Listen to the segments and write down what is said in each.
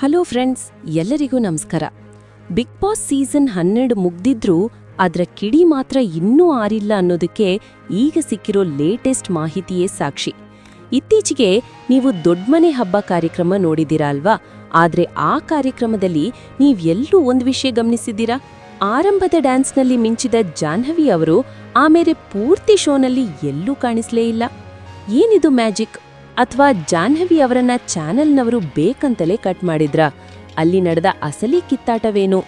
Hello friends, ಎಲ್ಲರಿಗೂ ನಮಸ್ಕಾರ. Big boss season ಹನ್ನೆರಡು ಮುಗ್ದಿದ್ರೂ ಅದರ ಕಿಡಿ ಮಾತ್ರ ಇನ್ನೂ ಆರಿಲ್ಲ ಅನ್ನೋದಕ್ಕೆ ಈಗ ಸಿಕ್ಕಿರೋ ಲೇಟೆಸ್ಟ್ ಮಾಹಿತಿಯೇ ಸಾಕ್ಷಿ. ಇತ್ತೀಚೆಗೆ ನೀವು ದೊಡ್ಮನೆ ಹಬ್ಬ ಕಾರ್ಯಕ್ರಮ ನೋಡಿದ್ದೀರಾ ಅಲ್ವಾ? ಆದರೆ ಆ ಕಾರ್ಯಕ್ರಮದಲ್ಲಿ ನೀವೆಲ್ಲೂ ಒಂದು ವಿಷಯ ಗಮನಿಸಿದ್ದೀರಾ? ಆರಂಭದ ಡ್ಯಾನ್ಸ್ನಲ್ಲಿ ಮಿಂಚಿದ ಜಾಹ್ನವಿ ಅವರು ಆಮೇಲೆ ಪೂರ್ತಿ ಶೋನಲ್ಲಿ ಎಲ್ಲೂ ಕಾಣಿಸಲೇ ಇಲ್ಲ. ಏನಿದು ಮ್ಯಾಜಿಕ್? ಅಥವಾ ಜಾಹ್ನವಿ ಅವರನ್ನ ಚಾನೆಲ್ನವರು ಬೇಕಂತಲೇ ಕಟ್ ಮಾಡಿದ್ರ? ಅಲ್ಲಿ ನಡೆದ ಅಸಲಿ ಕಿತ್ತಾಟವೇನು?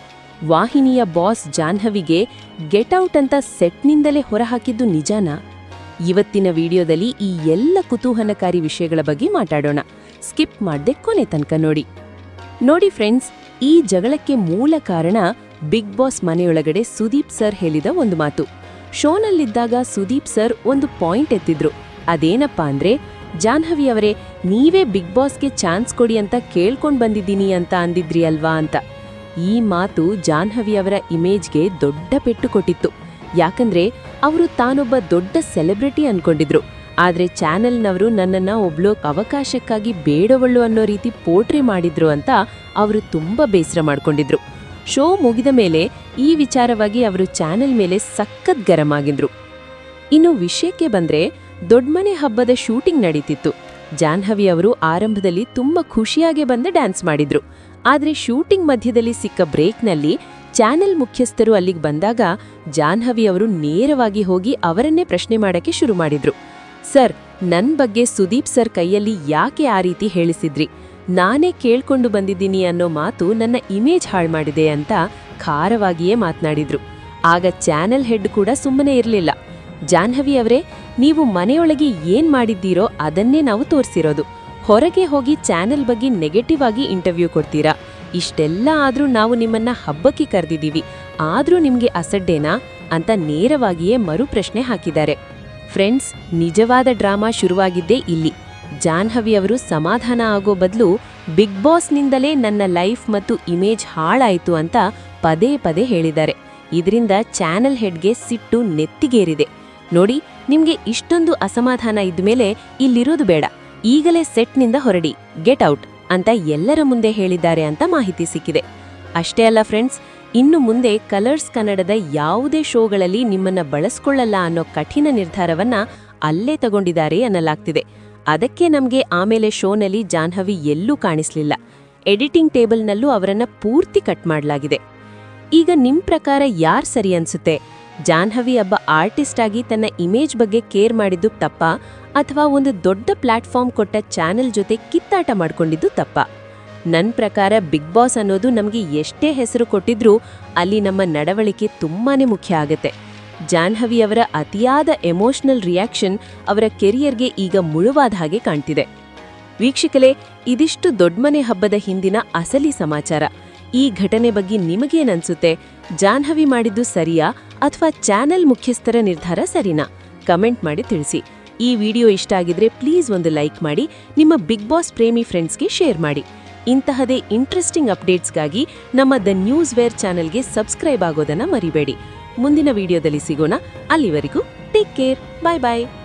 ವಾಹಿನಿಯ ಬಾಸ್ ಜಾಹ್ನವಿಗೆ ಗೆಟ್ ಔಟ್ ಅಂತ ಸೆಟ್ನಿಂದಲೇ ಹೊರಹಾಕಿದ್ದು ನಿಜಾನ? ಇವತ್ತಿನ ವಿಡಿಯೋದಲ್ಲಿ ಈ ಎಲ್ಲ ಕುತೂಹಲಕಾರಿ ವಿಷಯಗಳ ಬಗ್ಗೆ ಮಾತಾಡೋಣ. ಸ್ಕಿಪ್ ಮಾಡದೆ ಕೊನೆ ತನಕ ನೋಡಿ. ನೋಡಿ ಫ್ರೆಂಡ್ಸ್, ಈ ಜಗಳಕ್ಕೆ ಮೂಲ ಕಾರಣ ಬಿಗ್ ಬಾಸ್ ಮನೆಯೊಳಗಡೆ ಸುದೀಪ್ ಸರ್ ಹೇಳಿದ ಒಂದು ಮಾತು. ಶೋನಲ್ಲಿದ್ದಾಗ ಸುದೀಪ್ ಸರ್ ಒಂದು ಪಾಯಿಂಟ್ ಎತ್ತಿದ್ರು. ಅದೇನಪ್ಪಾ ಅಂದ್ರೆ ಜಾಹ್ನವಿ ಅವರೇ, ನೀವೇ ಬಿಗ್ ಬಾಸ್ಗೆ ಚಾನ್ಸ್ ಕೊಡಿ ಅಂತ ಕೇಳ್ಕೊಂಡು ಬಂದಿದ್ದೀನಿ ಅಂತ ಅಂದಿದ್ರಿ ಅಲ್ವಾ ಅಂತ. ಈ ಮಾತು ಜಾಹ್ನವಿ ಅವರ ಇಮೇಜ್ಗೆ ದೊಡ್ಡ ಪೆಟ್ಟು ಕೊಟ್ಟಿತ್ತು. ಯಾಕಂದ್ರೆ ಅವರು ತಾನೊಬ್ಬ ದೊಡ್ಡ ಸೆಲೆಬ್ರಿಟಿ ಅನ್ಕೊಂಡಿದ್ರು. ಆದ್ರೆ ಚಾನೆಲ್ನವರು ನನ್ನನ್ನ ಒಬ್ಳು ಅವಕಾಶಕ್ಕಾಗಿ ಬೇಡವಳ್ಳು ಅನ್ನೋ ರೀತಿ ಪೋಟ್ರಿ ಮಾಡಿದ್ರು ಅಂತ ಅವರು ತುಂಬಾ ಬೇಸರ ಮಾಡ್ಕೊಂಡಿದ್ರು. ಶೋ ಮುಗಿದ ಮೇಲೆ ಈ ವಿಚಾರವಾಗಿ ಅವರು ಚಾನೆಲ್ ಮೇಲೆ ಸಖತ್ ಗರಂ ಆಗಿದ್ರು. ಇನ್ನು ವಿಷಯಕ್ಕೆ ಬಂದ್ರೆ ದೊಡ್ಮನೆ ಹಬ್ಬದ ಶೂಟಿಂಗ್ ನಡೀತಿತ್ತು. ಜಾಹ್ನವಿ ಅವರು ಆರಂಭದಲ್ಲಿ ತುಂಬಾ ಖುಷಿಯಾಗಿ ಬಂದು ಡ್ಯಾನ್ಸ್ ಮಾಡಿದ್ರು. ಆದ್ರೆ ಶೂಟಿಂಗ್ ಮಧ್ಯದಲ್ಲಿ ಸಿಕ್ಕ ಬ್ರೇಕ್ನಲ್ಲಿ ಚಾನೆಲ್ ಮುಖ್ಯಸ್ಥರು ಅಲ್ಲಿಗೆ ಬಂದಾಗ ಜಾಹ್ನವಿ ಅವರು ನೇರವಾಗಿ ಹೋಗಿ ಅವರನ್ನೇ ಪ್ರಶ್ನೆ ಮಾಡಕ್ಕೆ ಶುರು ಮಾಡಿದ್ರು. ಸರ್ ನನ್ನ ಬಗ್ಗೆ ಸುದೀಪ್ ಸರ್ ಕೈಯಲ್ಲಿ ಯಾಕೆ ಆ ರೀತಿ ಹೇಳಿಸಿದ್ರಿ? ನಾನೇ ಕೇಳ್ಕೊಂಡು ಬಂದಿದ್ದೀನಿ ಅನ್ನೋ ಮಾತು ನನ್ನ ಇಮೇಜ್ ಹಾಳು ಮಾಡಿದೆ ಅಂತ ಖಾರವಾಗಿಯೇ ಮಾತನಾಡಿದ್ರು. ಆಗ ಚಾನೆಲ್ ಹೆಡ್ ಕೂಡ ಸುಮ್ಮನೆ ಇರಲಿಲ್ಲ. ಜಾಹ್ನವಿ ಅವರೇ, ನೀವು ಮನೆಯೊಳಗೆ ಏನ್ ಮಾಡಿದ್ದೀರೋ ಅದನ್ನೇ ನಾವು ತೋರಿಸಿರೋದು. ಹೊರಗೆ ಹೋಗಿ ಚಾನೆಲ್ ಬಗ್ಗೆ ನೆಗೆಟಿವ್ ಆಗಿ ಇಂಟರ್ವ್ಯೂ ಕೊಡ್ತೀರಾ? ಇಷ್ಟೆಲ್ಲ ಆದ್ರೂ ನಾವು ನಿಮ್ಮನ್ನ ಹಬ್ಬಕ್ಕೆ ಕರೆದಿದ್ದೀವಿ. ಆದ್ರೂ ನಿಮಗೆ ಅಸಡ್ಡೇನಾ? ಅಂತ ನೇರವಾಗಿಯೇ ಮರುಪ್ರಶ್ನೆ ಹಾಕಿದ್ದಾರೆ. ಫ್ರೆಂಡ್ಸ್ ನಿಜವಾದ ಡ್ರಾಮಾ ಶುರುವಾಗಿದ್ದೇ ಇಲ್ಲಿ. ಜಾಹ್ನವಿ ಅವರು ಸಮಾಧಾನ ಆಗೋ ಬದಲು ಬಿಗ್ ಬಾಸ್ನಿಂದಲೇ ನನ್ನ ಲೈಫ್ ಮತ್ತು ಇಮೇಜ್ ಹಾಳಾಯಿತು ಅಂತ ಪದೇ ಪದೇ ಹೇಳಿದ್ದಾರೆ. ಇದರಿಂದ ಚಾನೆಲ್ ಹೆಡ್ಗೆ ಸಿಟ್ಟು ನೆತ್ತಿಗೇರಿದೆ. ನೋಡಿ, ನಿಮ್ಗೆ ಇಷ್ಟೊಂದು ಅಸಮಾಧಾನ ಇದ್ಮೇಲೆ ಇಲ್ಲಿರೋದು ಬೇಡ. ಈಗಲೇ ಸೆಟ್ನಿಂದ ಹೊರಡಿ. ಗೆಟ್ ಔಟ್ ಅಂತ ಎಲ್ಲರ ಮುಂದೆ ಹೇಳಿದ್ದಾರೆ ಅಂತ ಮಾಹಿತಿ ಸಿಕ್ಕಿದೆ. ಅಷ್ಟೇ ಅಲ್ಲ ಫ್ರೆಂಡ್ಸ್, ಇನ್ನು ಮುಂದೆ ಕಲರ್ಸ್ ಕನ್ನಡದ ಯಾವುದೇ ಶೋಗಳಲ್ಲಿ ನಿಮ್ಮನ್ನ ಬಳಸ್ಕೊಳ್ಳಲ್ಲ ಅನ್ನೋ ಕಠಿಣ ನಿರ್ಧಾರವನ್ನ ಅಲ್ಲೇ ತಗೊಂಡಿದ್ದಾರೆ ಅನ್ನಲಾಗ್ತಿದೆ. ಅದಕ್ಕೆ ನಮಗೆ ಆಮೇಲೆ ಶೋನಲ್ಲಿ ಜಾಹ್ನವಿ ಎಲ್ಲೂ ಕಾಣಿಸ್ಲಿಲ್ಲ. ಎಡಿಟಿಂಗ್ ಟೇಬಲ್ನಲ್ಲೂ ಅವರನ್ನ ಪೂರ್ತಿ ಕಟ್ ಮಾಡಲಾಗಿದೆ. ಈಗ ನಿಮ್ ಪ್ರಕಾರ ಯಾರ್ ಸರಿ ಅನ್ಸುತ್ತೆ? ಜಾಹ್ನವಿ ಒಬ್ಬ ಆರ್ಟಿಸ್ಟ್ ಆಗಿ ತನ್ನ ಇಮೇಜ್ ಬಗ್ಗೆ ಕೇರ್ ಮಾಡಿದ್ದು ತಪ್ಪ ಅಥವಾ ಒಂದು ದೊಡ್ಡ ಪ್ಲಾಟ್ಫಾರ್ಮ್ ಕೊಟ್ಟ ಚಾನೆಲ್ ಜೊತೆ ಕಿತ್ತಾಟ ಮಾಡ್ಕೊಂಡಿದ್ದು ತಪ್ಪ. ನನ್ನ ಪ್ರಕಾರ ಬಿಗ್ ಬಾಸ್ ಅನ್ನೋದು ನಮಗೆ ಎಷ್ಟೇ ಹೆಸರು ಕೊಟ್ಟಿದ್ರೂ ಅಲ್ಲಿ ನಮ್ಮ ನಡವಳಿಕೆ ತುಂಬಾ ಮುಖ್ಯ ಆಗುತ್ತೆ. ಜಾಹ್ನವಿ ಅವರ ಅತಿಯಾದ ಎಮೋಷನಲ್ ರಿಯಾಕ್ಷನ್ ಅವರ ಕೆರಿಯರ್ಗೆ ಈಗ ಮುಳುವಾದ ಹಾಗೆ ಕಾಣ್ತಿದೆ. ವೀಕ್ಷಕಲೇ ಇದಿಷ್ಟು ದೊಡ್ಮನೆ ಹಬ್ಬದ ಹಿಂದಿನ ಅಸಲಿ ಸಮಾಚಾರ. ಈ ಘಟನೆ ಬಗ್ಗೆ ನಿಮಗೇನನ್ಸುತ್ತೆ? ಜಾನ್ಹವಿ ಮಾಡಿದ್ದು ಸರಿಯಾ? ಅಥವಾ ಚಾನೆಲ್ ಮುಖ್ಯಸ್ಥರ ನಿರ್ಧಾರ ಸರಿನಾ? ಕಮೆಂಟ್ ಮಾಡಿ ತಿಳಿಸಿ. ಈ ವಿಡಿಯೋ ಇಷ್ಟ ಆಗಿದ್ರೆ ಪ್ಲೀಸ್ ಒಂದು ಲೈಕ್ ಮಾಡಿ, ನಿಮ್ಮ ಬಿಗ್ ಬಾಸ್ ಪ್ರೇಮಿ ಫ್ರೆಂಡ್ಸ್ಗೆ ಶೇರ್ ಮಾಡಿ. ಇಂತಹದೇ ಇಂಟ್ರೆಸ್ಟಿಂಗ್ ಅಪ್ಡೇಟ್ಸ್ಗಾಗಿ ನಮ್ಮ ದ ನ್ಯೂಸ್ ವೇರ್ ಚಾನೆಲ್ಗೆ ಸಬ್ಸ್ಕ್ರೈಬ್ ಆಗೋದನ್ನ ಮರಿಬೇಡಿ. ಮುಂದಿನ ವಿಡಿಯೋದಲ್ಲಿ ಸಿಗೋಣ. ಅಲ್ಲಿವರೆಗೂ ಟೇಕ್ ಕೇರ್. ಬಾಯ್ ಬಾಯ್.